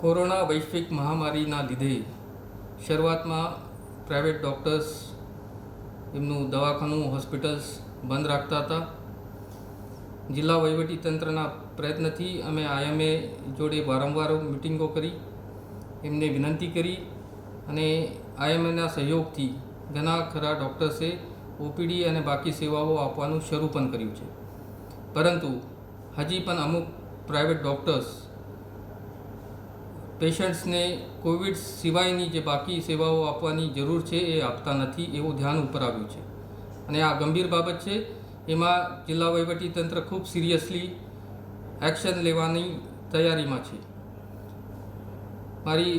Corona વૈશ્વિક મહામારીના લીધે શરૂઆતમાં પ્રાઇવેટ ડૉક્ટર્સ એમનું દવાખાનું, હોસ્પિટલ્સ બંધ રાખતા હતા. જિલ્લા વહીવટી તંત્રના પ્રયત્નથી અમે આઈએમએ જોડે વારંવાર મિટિંગો કરી, એમને વિનંતી કરી અને આઈએમએના સહયોગથી ઘણા ખરા ડૉક્ટર્સે ઓપીડી અને બાકી સેવાઓ આપવાનું શરૂ પણ કર્યું છે. પરંતુ હજી પણ અમુક પ્રાઇવેટ ડૉક્ટર્સ પેશન્ટ્સને કોવિડ સિવાયની જે બાકી સેવાઓ આપવાની જરૂર છે એ આપતા નથી એવું ધ્યાન ઉપર આવ્યું છે. અને આ ગંભીર બાબત છે, એમાં જિલ્લા તંત્ર ખૂબ સિરિયસલી એક્શન લેવાની તૈયારીમાં છે. મારી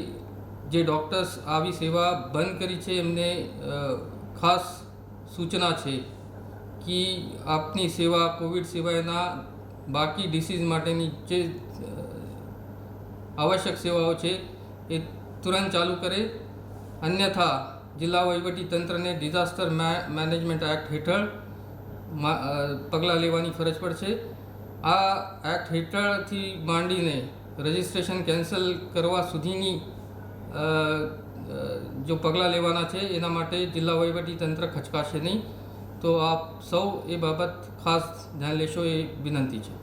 જે ડૉક્ટર્સ આવી સેવા બંધ કરી છે, એમને ખાસ સૂચના છે કે આપની સેવા, કોવિડ સિવાયના બાકી ડિસીઝ માટેની જે આવશ્યક સેવાઓ છે એ તુરંત ચાલુ કરે. અન્યથા જિલ્લા તંત્રને ડિઝાસ્ટર મેનેજમેન્ટ એક્ટ હેઠળ પગલાં લેવાની ફરજ પડશે. આ એક્ટ હેઠળથી માંડીને રજિસ્ટ્રેશન કેન્સલ કરવા સુધીની જો પગલાં લેવાના છે, એના માટે જિલ્લા તંત્ર ખચકાશે નહીં. તો આપ સૌ એ બાબત ખાસ ધ્યાન લેશો એ વિનંતી છે.